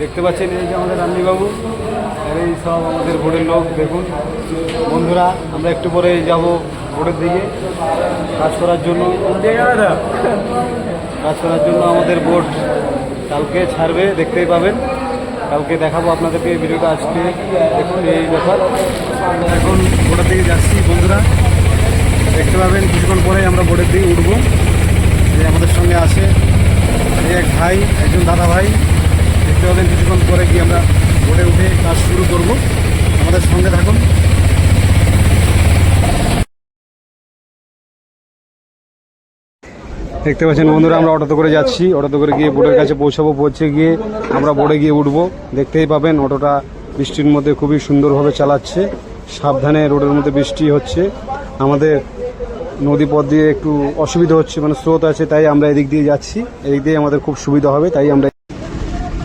দেখতে পাচ্ছেন এই যে আমাদের রান্নিবাবু আর এই সব আমাদের ভোটের লোক, দেখুন। বন্ধুরা, আমরা একটু পরে যাব ভোটের দিকে কাজ করার জন্য। কাজ করার জন্য আমাদের বোর্ড কালকে ছাড়বে, দেখতেই পাবেন। কালকে দেখাবো আপনাদেরকে এই ভিডিওটা আজকে। দেখুন এই ব্যাপার। এখন ভোটের দিকে যাচ্ছি, বন্ধুরা। দেখতে পাবেন, কিছুক্ষণ পরে আমরা বোর্ডের দিকে উঠবো। যে আমাদের সঙ্গে আছে এক ভাই, একজন দাদা ভাই দেখতে পাবেন কিছুক্ষণ পরে গিয়ে আমরা বোর্ডে উঠে কাজ শুরু করব। আমাদের সঙ্গে থাকুন। দেখতে পাচ্ছেন বন্ধুরা, আমরা অটোতে করে যাচ্ছি। অটোতে করে গিয়ে বোর্ডের কাছে পৌঁছাবো, পৌঁছে গিয়ে আমরা বোর্ডে গিয়ে উঠবো। দেখতেই পাবেন অটোটা বৃষ্টির মধ্যে খুবই সুন্দরভাবে চালাচ্ছে। সাবধানে রোডের মধ্যে বৃষ্টি হচ্ছে। আমাদের নদী পথ দিয়ে একটু অসুবিধা হচ্ছে মানে স্রোত আছে, তাই আমরা এদিক দিয়ে যাচ্ছি। এদিক দিয়ে আমাদের খুব সুবিধা হবে, তাই আমরা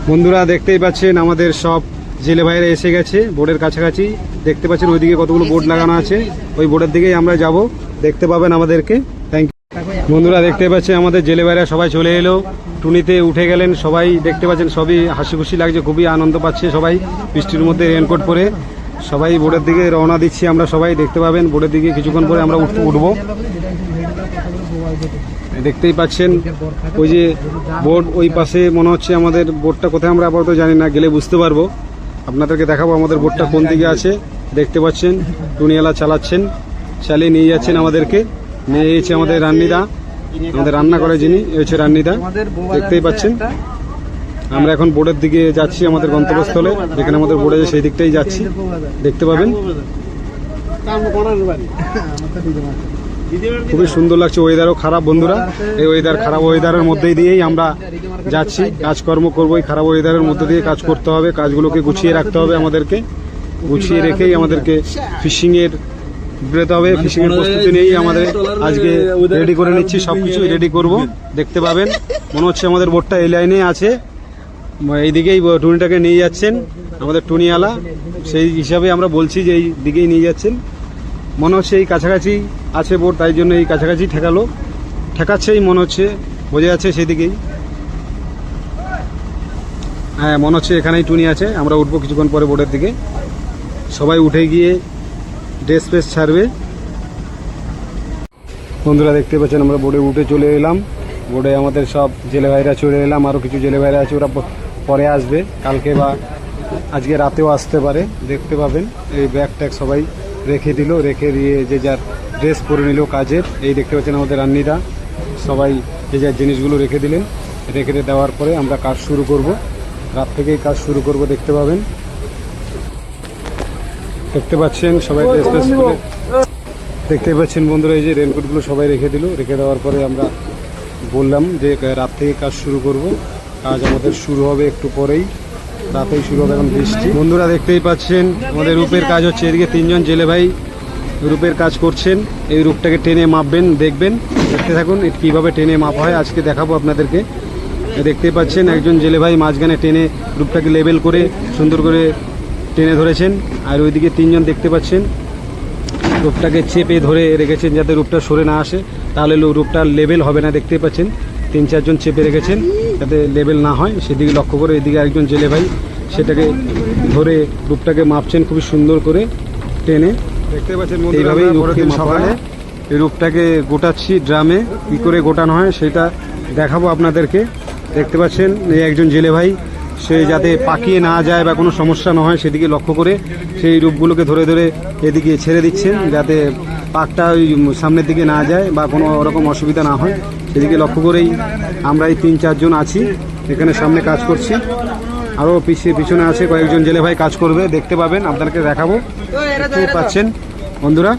বন্ধুরা দেখতেই পাচ্ছেন, আমাদের সব জেলে ভাইরা এসে গেছে, বোর্ডের কাছাকাছি। দেখতে পাচ্ছেন, ওইদিকে কতগুলো বোর্ড লাগানো আছে। ওই বোর্ডের দিকেই আমরা যাব। দেখতে পাবেন আমাদেরকে। থ্যাংক ইউ বন্ধুরা দেখতে পাচ্ছেন, আমাদের জেলে ভাইরা সবাই চলে এলো। টুনিতে উঠে গেলেন সবাই। দেখতে পাচ্ছেন, সবই হাসি খুশি লাগছে, খুবই আনন্দ পাচ্ছে সবাই বৃষ্টির মধ্যে রেনকোট পরে। সবাই বোর্ডের দিকে রওনা দিচ্ছি আমরা সবাই। দেখতে পাবেন, বোর্ডের দিকে কিছুক্ষণ পরে আমরা উঠ- উঠবো। দেখতেই পাচ্ছেন, ওই যে বোর্ড ওই পাশে মনে হচ্ছে আমাদের বোর্ডটা কোথায় আমরা আপাতত জানি না, গেলে বুঝতে পারব। আপনাদেরকে দেখাবো আমাদের বোর্ডটা কোন দিকে আছে। দেখতে পাচ্ছেন, টুনিয়ালা চালাচ্ছেন, চালিয়ে নিয়ে যাচ্ছেন আমাদেরকে। নিয়ে এসেছে আমাদের রান্নিদা, আমাদের রান্না করে যিনি, এ হচ্ছে রান্নিদা। দেখতেই পাচ্ছেন, আমরা এখন বোর্ডের দিকে যাচ্ছি আমাদের গন্তব্যস্থলে, যেখানে আমাদের বোর্ডে সেই দিকটাই যাচ্ছি। দেখতে পাবেন। খুবই সুন্দর লাগছে ওয়েদারও খারাপ বন্ধুরা। এই ওয়েদার খারাপ ওয়েদারের মধ্যে দিয়েই আমরা যাচ্ছি। কাজকর্ম করব, এই খারাপ ওয়েদারের মধ্যে দিয়ে কাজ করতে হবে, কাজগুলোকে গুছিয়ে রাখতে হবে আমাদেরকে। গুছিয়ে রেখেই আমাদেরকে ফিশিংয়ের বেরোতে হবে ফিশিংয়ের প্রস্তুতি নিয়েই আমাদের আজকে রেডি করে নিচ্ছি সবকিছু রেডি করব। দেখতে পাবেন, মনে হচ্ছে আমাদের বোটটা এই লাইনে আছে। এইদিকেই টুনিটাকে নিয়ে যাচ্ছেন, আমাদের টুনিওয়ালা। সেই হিসাবে আমরা বলছি যে এই দিকেই নিয়ে যাচ্ছেন। মনে হচ্ছে এই কাছাকাছি আছে বোর্ড, তাই জন্য এই কাছাকাছি ঠেকালো। ঠেকাচ্ছেই মনে হচ্ছে, বোঝা যাচ্ছে সেদিকেই। হ্যাঁ মনে হচ্ছে এখানেই টুনি আছে, আমরা উঠবো কিছুক্ষণ পরে বোটের দিকে। সবাই উঠে গিয়ে ড্রেস ফ্রেস ছাড়বে। বন্ধুরা, দেখতে পাচ্ছেন, আমরা বোর্ডে উঠে চলে এলাম। বোর্ডে আমাদের সব জেলে ভাইরা চলে এলাম আরও কিছু জেলে ভাইরা আছে, ওরা পরে আসবে। কালকে বা আজকে রাতেও আসতে পারে, দেখতে পাবেন। এই ব্যাগ ট্যাগ সবাই রেখে দিল রেখে দিয়ে যে যার ড্রেস পরে নিল কাজের এই দেখতে পাচ্ছেন আমাদের রান্নিরা সবাই যে যার জিনিসগুলো রেখে দিলেন রেখে দেওয়ার পরে আমরা কাজ শুরু করব। রাত থেকেই কাজ শুরু করব দেখতে পাবেন। দেখতে পাচ্ছেন সবাই ড্রেস ফ্রেস পরে দেখতে পাচ্ছেন বন্ধুরা এই যে রেনকোটগুলো সবাই রেখে দিল। রেখে দেওয়ার পরে আমরা বললাম যে রাত থেকে কাজ শুরু করব। কাজ আমাদের শুরু হবে একটু পরেই। রাতেই শুরু হবে এখন বৃষ্টি। বন্ধুরা দেখতেই পাচ্ছেন, আমাদের রূপের কাজ হচ্ছে এদিকে তিনজন জেলে ভাই রূপের কাজ করছেন। এই রূপটাকে টেনে মাপবেন, দেখবেন। দেখতে থাকুন এটি কীভাবে টেনে মাপা হয়। আজকে দেখাবো আপনাদেরকে। দেখতেই পাচ্ছেন, একজন জেলে ভাই মাঝখানে টেনে রূপটাকে লেবেল করে সুন্দর করে টেনে ধরেছেন। আর ওইদিকে তিনজন দেখতে পাচ্ছেন, রূপটাকে চেপে ধরে রেখেছেন যাতে রূপটা সরে না আসে। তাহলে লো- রূপটার লেভেল হবে না দেখতে পাচ্ছেন। তিন চারজন চেপে রেখেছেন যাতে লেবেল না হয়। সেদিকে লক্ষ্য করে এদিকে একজন জেলে ভাই সেটাকে ধরে রূপটাকে মাপছেন খুবই সুন্দর করে টেনে। দেখতে পাচ্ছেন এইভাবেই রূপকে মাপা এই রূপটাকে গোটাচ্ছি ড্রামে কি করে গোটানো হয় সেটা দেখাবো আপনাদেরকে। দেখতে পাচ্ছেন এই একজন জেলে ভাই সে যাতে পাকিয়ে না যায় বা কোনো সমস্যা না হয় সেদিকে লক্ষ্য করে সেই রূপগুলোকে ধরে ধরে এদিকে ছেড়ে দিচ্ছেন যাতে পাকটা ওই সামনের দিকে না যায় বা কোনো রকম অসুবিধা না হয়। সেদিকে লক্ষ্য করেই আমরা এই তিন চারজন আছি এখানে সামনে কাজ করছি। আরও পিছিয়ে পিছনে আছে কয়েকজন জেলে ভাই কাজ করবে দেখতে পাবেন আপনাদেরকে দেখাবো। দেখতেই পাচ্ছেন বন্ধুরা।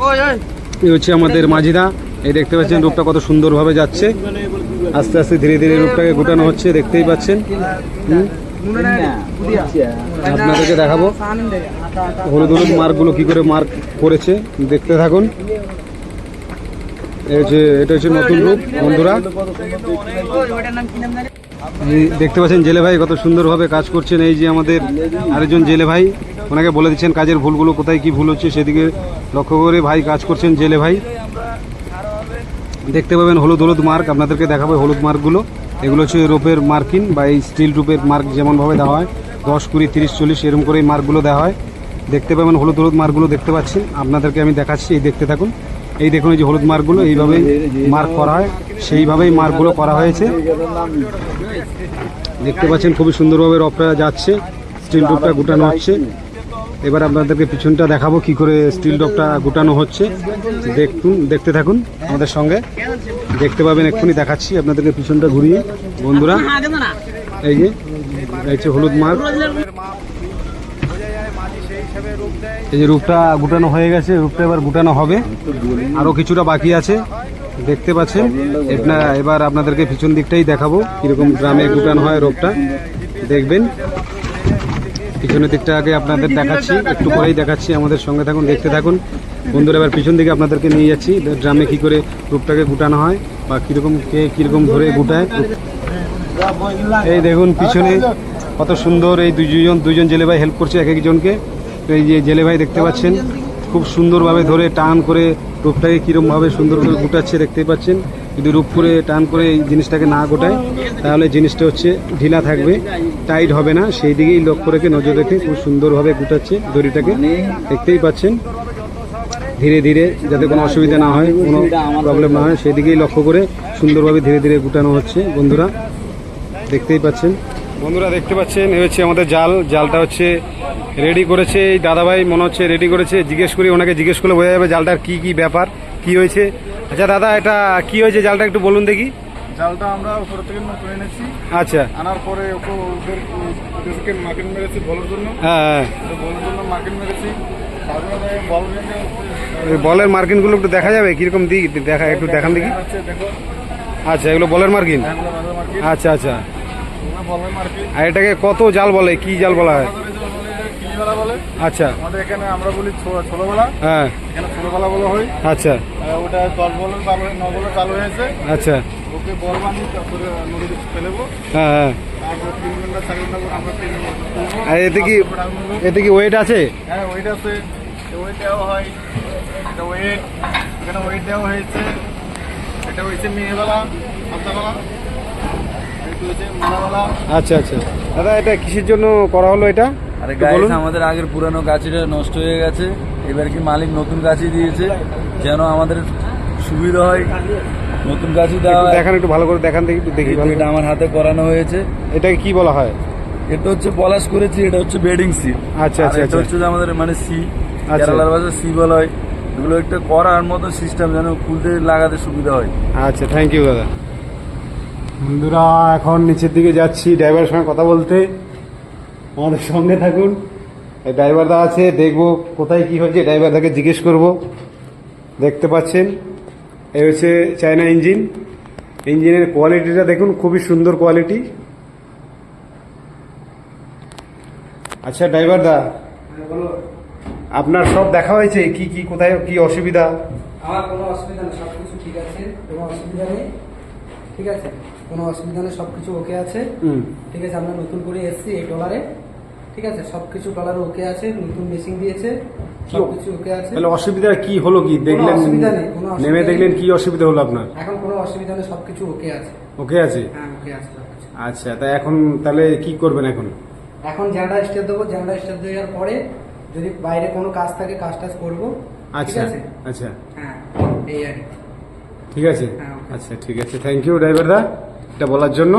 এই হচ্ছে আমাদের মাঝিদা। এই দেখতে পাচ্ছেন রূপটা কত সুন্দরভাবে যাচ্ছে। আস্তে আস্তে ধীরে ধীরে রূপটাকে গোটানো হচ্ছে দেখতেই পাচ্ছেন। হুম, আপনাদেরকে দেখাবো। হলুদ হলুদ মার্কগুলো কি করে মার্ক করেছে দেখতে থাকুন। এই যে এটা হচ্ছে নতুন রূপ বন্ধুরা। দেখতে পাচ্ছেন জেলে ভাই কত সুন্দরভাবে কাজ করছেন। এই যে আমাদের আরেকজন জেলে ভাই ওনাকে বলে দিচ্ছেন কাজের ভুলগুলো কোথায় কি ভুল হচ্ছে সেদিকে লক্ষ্য করে ভাই কাজ করছেন জেলে ভাই। দেখতে পাবেন হলুদ হলুদ মার্ক আপনাদেরকে দেখাবো হলুদ মার্কগুলো। এগুলো হচ্ছে রোপের মার্কিন বা এই স্টিল রূপের মার্ক যেমনভাবে দেওয়া হয়, দশ কুড়ি তিরিশ চল্লিশ এরকম করে এই মার্কগুলো দেওয়া হয়। দেখতে পাবেন হলুদ হলুদ মার্কগুলো দেখতে পাচ্ছেন। আপনাদেরকে আমি দেখাচ্ছি, এই দেখতে থাকুন। এই দেখুন এই যে হলুদ মার্কগুলো, এইভাবেই মার্ক করা হয়। সেইভাবেই মার্কগুলো করা হয়েছে। দেখতে পাচ্ছেন খুবই সুন্দরভাবে রপটা যাচ্ছে, স্টিল রূপটা গুটানো হচ্ছে। এবার আপনাদেরকে পিছনটা দেখাবো কি করে স্টিল ডপটা গুটানো হচ্ছে। দেখুন, দেখতে থাকুন আমাদের সঙ্গে। দেখতে পাবেন, এক্ষুনি দেখাচ্ছি আপনাদেরকে পিছনটা ঘুরিয়ে। বন্ধুরা, এই যে হচ্ছে হলুদ মার্ক। এই যে রূপটা গুটানো হয়ে গেছে, রূপটা এবার গুটানো হবে। আরও কিছুটা বাকি আছে, দেখতে পাচ্ছেন। এবার আপনাদেরকে পিছন দিকটাই দেখাবো, কীরকম গ্রামে গুটানো হয় রূপটা। দেখবেন পিছনের দিকটা আগে আপনাদের দেখাচ্ছি একটু পরেই দেখাচ্ছি আমাদের সঙ্গে থাকুন দেখতে থাকুন। বন্ধুরা এবার পিছন দিকে আপনাদেরকে নিয়ে যাচ্ছি ড্রামে কি করে রূপটাকে গুটানো হয় বা কীরকম কে কীরকম ধরে গুটায়। এই দেখুন পিছনে কত সুন্দর এই দুজন দুজন জেলে ভাই হেল্প করছে এক একজনকে। এই যে জেলে ভাই দেখতে পাচ্ছেন খুব সুন্দরভাবে ধরে টান করে রূপটাকে কীরকমভাবে সুন্দর করে গুটাচ্ছে দেখতেই পাচ্ছেন। যদি রূপ করে টান করে এই জিনিসটাকে না গোটায়, তাহলে জিনিসটা হচ্ছে ঢিলা থাকবে, টাইট হবে না। সেই দিকেই লক্ষ্য রেখে নজর রেখে খুব সুন্দরভাবে গুটাচ্ছে দড়িটাকে। দেখতেই পাচ্ছেন, ধীরে ধীরে যাতে কোনো অসুবিধা না হয়, কোনো প্রবলেম না হয় সেদিকেই লক্ষ্য করে সুন্দরভাবে ধীরে ধীরে গুটানো হচ্ছে বন্ধুরা। দেখতেই পাচ্ছেন। বন্ধুরা, দেখতে পাচ্ছেন, এ হচ্ছে আমাদের জাল। জালটা হচ্ছে রেডি করেছে। এই দাদাভাই মনে হচ্ছে রেডি করেছে। জিজ্ঞেস করি, ওনাকে জিজ্ঞেস করলে বোঝা যাবে জালটার কী কী ব্যাপার। কি হয়েছে? আচ্ছা দাদা এটা কি হয়েছে? জালটা একটু বলুন দেখি। জালটা আমরা উপর থেকে নতুন এনেছি। আচ্ছা। আনার পরে ওকে ওদের ওদেরকে মার্কেট মেরেছি বলার জন্য। হ্যাঁ হ্যাঁ। বলার জন্য মার্কেট মেরেছি। বলের মার্কিনগুলো একটু দেখা যাবে? কীরকম দিক? দেখা একটু দেখান দেখি। আচ্ছা এগুলো বলের মার্কিন? আচ্ছা আচ্ছা। আর এটাকে কত জাল বলে? কি জাল বলা হয়? বলে। আচ্ছা। আমাদের এখানে আমরা বলি ছো- ছোটবেলা। হ্যাঁ। এখানে ছোটবেলা বলা হয়। আচ্ছা। ওটা দশ বলের চালু চালু হয়েছে। আচ্ছা। ওকে বল বানিয়ে তারপরে নদীতে ফেলেবো হ্যাঁ হ্যাঁ। আর এতে কি এতে কি ওয়েট আছে? হ্যাঁ ওয়েট আছে। ওয়েট দেওয়া হয়। এটা ওয়েট এখানে ওয়েট দেওয়া হয়েছে। এটা হয়েছে মেয়েবেলা সন্ধ্যাবেলা। আচ্ছা আচ্ছা। দাদা এটা কিসের জন্য করা হলো এটা? আরে গাইস আমাদের আগের পুরানো গাছিটা নষ্ট হয়ে গেছে। এবার কি মালিক নতুন গাছি দিয়েছে? যেন আমাদের সুবিধা হয়। নতুন গাছি দেওয়া দেখান একটু ভালো করে দেখান দেখি একটু দেখি এটা আমার হাতে করানো হয়েছে। এটাকে কি বলা হয়? এটা হচ্ছে পলাশ করেছি এটা হচ্ছে বেডিং সি আচ্ছা, আচ্ছা, এটা আচ্ছা। হচ্ছে আমাদের মানে সি আচ্ছা। কেরালার ভাষায় সি বলা হয়। এগুলো একটা করার মতো সিস্টেম যেন খুলতে লাগাতে সুবিধা হয়। আচ্ছা থ্যাংক ইউ দাদা। বন্ধুরা এখন নিচের দিকে যাচ্ছি। ড্রাইভারের সঙ্গে কথা বলতে। আমাদের সঙ্গে থাকুন। এই ড্রাইভারদা আছে দেখব কোথায় কি হয়েছে ড্রাইভারদাকে জিজ্ঞেস করব। দেখতে পাচ্ছেন এই হচ্ছে চায়না ইঞ্জিন ইঞ্জিনের কোয়ালিটিটা দেখুন খুবই সুন্দর কোয়ালিটি আচ্ছা ড্রাইভারদা আপনার সব দেখা হয়েছে? কি কি কোথায় কি অসুবিধা? আমার কোনো অসুবিধা নেই সব কিছু ঠিক আছে কোনো অসুবিধা নেই ঠিক আছে? কোনো অসুবিধা নেই সব কিছু ওকে আছে ঠিক আছে আমরা নতুন করে এসেছি এই ডলারে ঠিক আছে সব কিছু ডলারে ওকে আছে নতুন মেশিন দিয়েছে সব কিছু ওকে আছে। তাহলে অসুবিধা কি হলো কি? দেখলেন অসুবিধা নেই, কোনো নেমে দেখলেন কি অসুবিধা হলো আপনার? এখন কোনো অসুবিধা নেই সব কিছু ওকে আছে। ওকে আছে? হ্যাঁ ওকে আছে সব কিছু আচ্ছা তা এখন তাহলে কি করবেন এখন? এখন জ্যান্ডা স্টেপ দেবো জ্যান্ডা স্টেপ দেওয়ার পরে যদি বাইরে কোনো কাজ থাকে কাজ টাজ করব। আচ্ছা আচ্ছা। হ্যাঁ এই আর ঠিক আছে? হ্যাঁ, আচ্ছা ঠিক আছে। থ্যাংক ইউ ড্রাইভারদা এটা বলার জন্য।